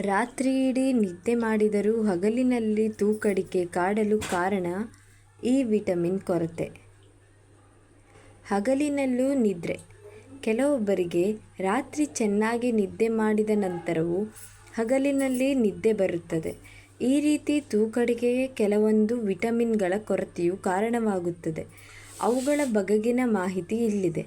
ರಾತ್ರಿಯಿಡೀ ನಿದ್ದೆ ಮಾಡಿದರೂ ಹಗಲಿನಲ್ಲಿ ತೂಕಡಿಕೆ ಕಾಡಲು ಕಾರಣ ಈ ವಿಟಮಿನ್ ಕೊರತೆ. ಹಗಲಿನಲ್ಲೂ ನಿದ್ರೆ ಕೆಲವೊಬ್ಬರಿಗೆ ರಾತ್ರಿ ಚೆನ್ನಾಗಿ ನಿದ್ದೆ ಮಾಡಿದ ನಂತರವೂ ಹಗಲಿನಲ್ಲಿ ನಿದ್ದೆ ಬರುತ್ತದೆ. ಈ ರೀತಿ ತೂಕಡಿಕೆಗೆ ಕೆಲವೊಂದು ವಿಟಮಿನ್ಗಳ ಕೊರತೆಯು ಕಾರಣವಾಗುತ್ತದೆ. ಅವುಗಳ ಬಗೆಗಿನ ಮಾಹಿತಿ ಇಲ್ಲಿದೆ.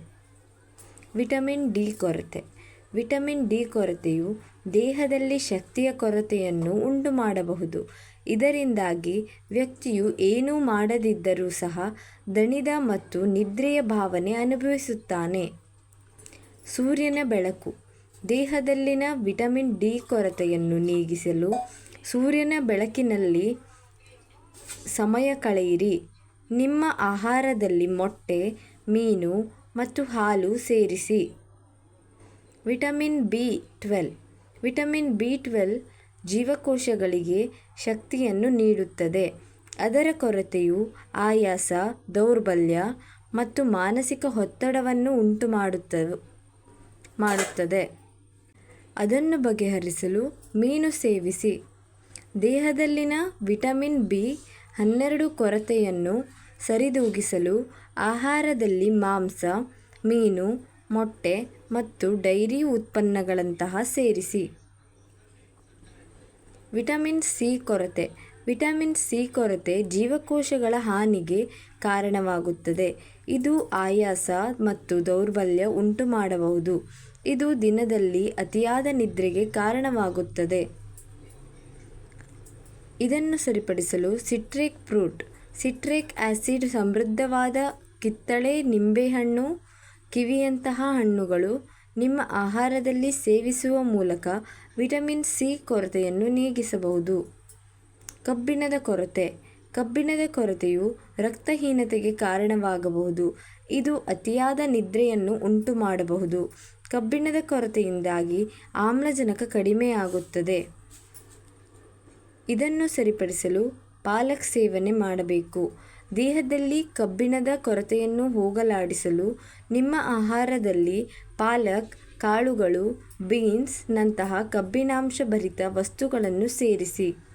ವಿಟಮಿನ್ ಡಿ ಕೊರತೆ. ವಿಟಮಿನ್ ಡಿ ಕೊರತೆಯು ದೇಹದಲ್ಲಿ ಶಕ್ತಿಯ ಕೊರತೆಯನ್ನು ಉಂಟು ಮಾಡಬಹುದು ಇದರಿಂದಾಗಿ ವ್ಯಕ್ತಿಯು ಏನೂ ಮಾಡದಿದ್ದರೂ ಸಹ ದಣಿದ ಮತ್ತು ನಿದ್ರೆಯ ಭಾವನೆ ಅನುಭವಿಸುತ್ತಾನೆ. ಸೂರ್ಯನ ಬೆಳಕು. ದೇಹದಲ್ಲಿನ ವಿಟಮಿನ್ ಡಿ ಕೊರತೆಯನ್ನು ನೀಗಿಸಲು ಸೂರ್ಯನ ಬೆಳಕಿನಲ್ಲಿ ಸಮಯ ಕಳೆಯಿರಿ. ನಿಮ್ಮ ಆಹಾರದಲ್ಲಿ ಮೊಟ್ಟೆ, ಮೀನು ಮತ್ತು ಹಾಲು ಸೇರಿಸಿ. Vitamin B twelve vitamin B twelve ಜೀವಕೋಶಗಳಿಗೆ ಶಕ್ತಿಯನ್ನು ನೀಡುತ್ತದೆ. ಅದರ ಕೊರತೆಯು ಆಯಾಸ, ದೌರ್ಬಲ್ಯ ಮತ್ತು ಮಾನಸಿಕ ಒತ್ತಡವನ್ನು ಉಂಟು ಮಾಡುತ್ತ ಮಾಡುತ್ತದೆ ಅದನ್ನು ಬಗೆಹರಿಸಲು ಮೀನು ಸೇವಿಸಿ. ದೇಹದಲ್ಲಿನ ವಿಟಮಿನ್ ಬಿ ಹನ್ನೆರಡು ಕೊರತೆಯನ್ನು ಸರಿದೂಗಿಸಲು ಆಹಾರದಲ್ಲಿ ಮಾಂಸ, ಮೀನು, ಮೊಟ್ಟೆ ಮತ್ತು ಡೈರಿ ಉತ್ಪನ್ನಗಳಂತಹ ಸೇರಿಸಿ. ವಿಟಮಿನ್ ಸಿ ಕೊರತೆ. ವಿಟಮಿನ್ ಸಿ ಕೊರತೆ ಜೀವಕೋಶಗಳ ಹಾನಿಗೆ ಕಾರಣವಾಗುತ್ತದೆ. ಇದು ಆಯಾಸ ಮತ್ತು ದೌರ್ಬಲ್ಯ ಉಂಟುಮಾಡಬಹುದು. ಇದು ದಿನದಲ್ಲಿ ಅತಿಯಾದ ನಿದ್ರೆಗೆ ಕಾರಣವಾಗುತ್ತದೆ. ಇದನ್ನು ಸರಿಪಡಿಸಲು ಸಿಟ್ರಿಕ್ ಫ್ರೂಟ್. ಸಿಟ್ರಿಕ್ ಆ್ಯಸಿಡ್ ಸಮೃದ್ಧವಾದ ಕಿತ್ತಳೆ ನಿಂಬೆಹಣ್ಣು, ಕಿವಿಯಂತಹ ಹಣ್ಣುಗಳು ನಿಮ್ಮ ಆಹಾರದಲ್ಲಿ ಸೇವಿಸುವ ಮೂಲಕ ವಿಟಮಿನ್ ಸಿ ಕೊರತೆಯನ್ನು ನೀಗಿಸಬಹುದು. ಕಬ್ಬಿಣದ ಕೊರತೆ. ಕಬ್ಬಿಣದ ಕೊರತೆಯು ರಕ್ತಹೀನತೆಗೆ ಕಾರಣವಾಗಬಹುದು. ಇದು ಅತಿಯಾದ ನಿದ್ರೆಯನ್ನು ಉಂಟು ಮಾಡಬಹುದು ಕಬ್ಬಿಣದ ಕೊರತೆಯಿಂದಾಗಿ ಆಮ್ಲಜನಕ ಕಡಿಮೆಯಾಗುತ್ತದೆ. ಇದನ್ನು ಸರಿಪಡಿಸಲು ಪಾಲಕ್ ಸೇವನೆ ಮಾಡಬೇಕು. ದೇಹದಲ್ಲಿ ಕಬ್ಬಿಣದ ಕೊರತೆಯನ್ನು ಹೋಗಲಾಡಿಸಲು ನಿಮ್ಮ ಆಹಾರದಲ್ಲಿ ಪಾಲಕ್, ಕಾಳುಗಳು, ಬೀನ್ಸ್ ನಂತಹ ಕಬ್ಬಿಣಾಂಶ ಭರಿತ ವಸ್ತುಗಳನ್ನು ಸೇರಿಸಿ.